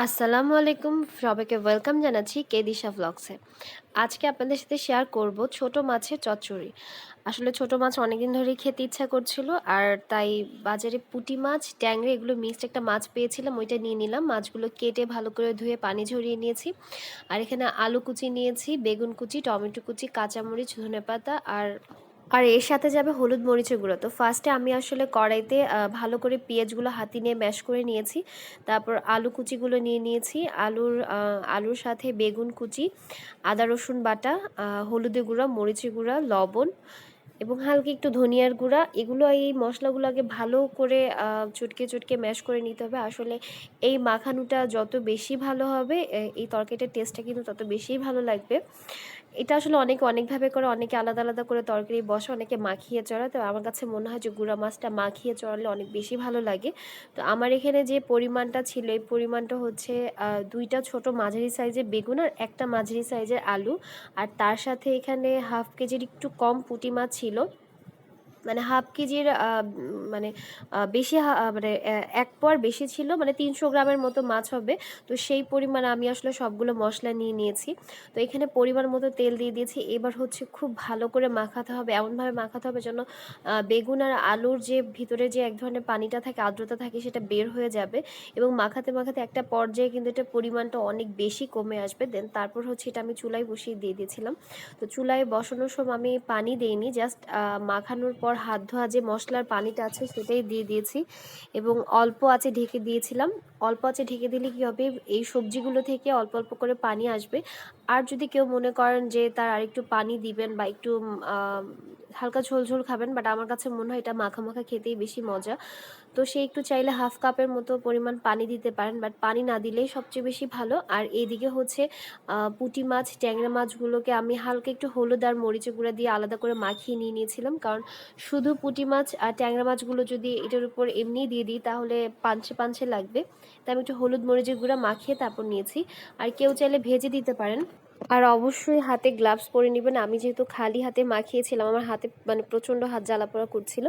আসসালামু আলাইকুম। সবাইকে ওয়েলকাম জানাচ্ছি কে দিশা ভ্লগসে আজকে আপনাদের সাথে শেয়ার করব ছোট মাছের চচ্চড়ি। আসলে ছোট মাছ অনেকদিন ধরেই খেতে ইচ্ছা করছিল আর তাই বাজারে পুঁটি মাছ, ট্যাংরে এগুলো মিক্সড একটা মাছ পেয়েছিলাম, ওইটা নিয়ে নিলাম। মাছগুলো কেটে ভালো করে ধুয়ে পানি ঝরিয়ে নিয়েছি। আর এখানে আলু কুচি নিয়েছি, বেগুন কুচি, টমেটো কুচি, কাঁচামরিচ ধনে পাতা আর আর এর সাথে যাবে হলুদ মরিচের গুঁড়ো। তো ফার্স্টে আমি আসলে কড়াইতে ভালো করে পেঁয়াজগুলো হাতি নিয়ে ম্যাশ করে নিয়েছি। তারপর আলু কুচিগুলো নিয়ে নিয়েছি। আলুর আলুর সাথে বেগুন কুচি, আদা রসুন বাটা হলুদের গুঁড়া, মরিচের গুঁড়া, লবণ এবং হালকা একটু ধনিয়ার গুঁড়া, এগুলো এই মশলাগুলোকে ভালো করে চটকে চটকে ম্যাশ করে নিতে হবে। আসলে এই মাখানুটা যত বেশি ভালো হবে এই তরকারিটার টেস্টটা কিন্তু তত বেশিই ভালো লাগবে। এটা আসলে অনেকে অনেকভাবে করে, অনেকে আলাদা আলাদা করে তরকারি বসে, অনেকে মাখিয়ে চড়া তো আমার কাছে মনে হয় যে গুঁড়া মাছটা মাখিয়ে চড়ালে অনেক বেশি ভালো লাগে। তো আমার এখানে যে পরিমাণটা ছিল, এই পরিমাণটা হচ্ছে দুইটা ছোট মাঝারি সাইজের বেগুন আর একটা মাঝারি সাইজের আলু। আর তার সাথে এখানে হাফ কেজির একটু কম পুঁটি মাছ ছিল। ছিল মানে হাফ কেজির মানে বেশি মানে এক পর বেশি ছিল মানে তিনশো গ্রামের মতো মাছ হবে। তো সেই পরিমাণ আমি আসলে সবগুলো মশলা নিয়ে নিয়েছি। তো এখানে পরিমাণ মতো তেল দিয়ে দিয়েছি। এবার হচ্ছে খুব ভালো করে মাখাতে হবে, এমনভাবে মাখাতে হবে যেন বেগুন আর আলুর যে ভিতরে যে এক ধরনের পানিটা থাকে, আর্দ্রতা থাকে, সেটা বের হয়ে যাবে এবং মাখাতে মাখাতে একটা পর্যায়ে কিন্তু এটা পরিমাণটা অনেক বেশি কমে আসবে। দেন তারপর হচ্ছে এটা আমি চুলায় বসিয়ে দিয়ে দিয়েছিলাম। তো চুলায় বসানোর সময় আমি পানি দিইনি, জাস্ট মাখানোর পর হাত ধোয়া যে মশলার পানিটা আছে সেটাই দিয়ে দিয়েছি এবং অল্প আছে ঢেকে দিয়েছিলাম। অল্প আছে ঢেকে দিলে কী হবে? এই সবজিগুলো থেকে অল্প অল্প করে পানি আসবে। আর যদি কেউ মনে করেন যে তার আরেকটু পানি দিবেন বা একটু হালকা ঝোল ঝোল খাবেন বাট আমার কাছে মনে হয় এটা মাখা মাখা খেতেই বেশি মজা। তো সে একটু চাইলে হাফ কাপের মতো পরিমাণ পানি দিতে পারেন বাট পানি না দিলেই সবচেয়ে বেশি ভালো। আর এইদিকে হচ্ছে পুটি মাছ, ট্যাংরা মাছগুলোকে আমি হালকা একটু হলুদ আর মরিচে গুঁড়া দিয়ে আলাদা করে মাখিয়ে নিয়ে নিয়েছিলাম, কারণ শুধু পুঁটি মাছ আর ট্যাংরা মাছগুলো যদি এটার উপর এমনি দিয়ে দিই, তাহলে পাঞ্চে পাঞ্চে লাগবে। তাই আমি একটু হলুদ মরিচের গুঁড়া মাখিয়ে তারপর নিয়েছি। আর কেউ চাইলে ভেজে দিতে পারেন। আর অবশ্যই হাতে গ্লাভস পরে নেবেন। আমি যেহেতু খালি হাতে মাখিয়েছিলাম, আমার হাতে মানে প্রচণ্ড হাত জ্বালা পোড়া করছিল।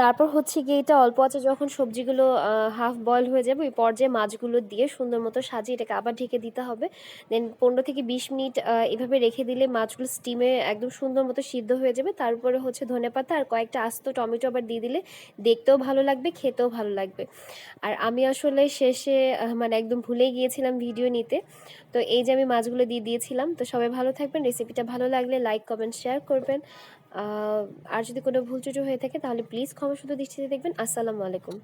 তারপর হচ্ছে গিয়ে এটা অল্প আছে, যখন সবজিগুলো হাফ বয়েল হয়ে যাবে, ওই পর্যায়ে মাছগুলো দিয়ে সুন্দর মতো সাজিয়ে এটাকে আবার ঢেকে দিতে হবে। দেন পনেরো থেকে বিশ মিনিট এভাবে রেখে দিলে মাছগুলো স্টিমে একদম সুন্দর মতো সিদ্ধ হয়ে যাবে। তারপরে হচ্ছে ধনে পাতা আর কয়েকটা আস্ত টমেটো আবার দিয়ে দিলে দেখতেও ভালো লাগবে, খেতেও ভালো লাগবে। আর আমি আসলে শেষে মানে একদম ভুলেই গিয়েছিলাম ভিডিও নিতে। তো এই যে আমি মাছগুলো দিয়ে দিয়েছিলাম তো সবাই ভালো থাকবেন, রেসিপিটা ভালো লাগলে লাইক কমেন্ট শেয়ার করবেন। আর যদি কোনো ভুল ত্রুটি হয়ে থাকে তাহলে প্লিজ ক্ষমা শুধু দৃষ্টিতে দেখবেন। আসসালামু আলাইকুম।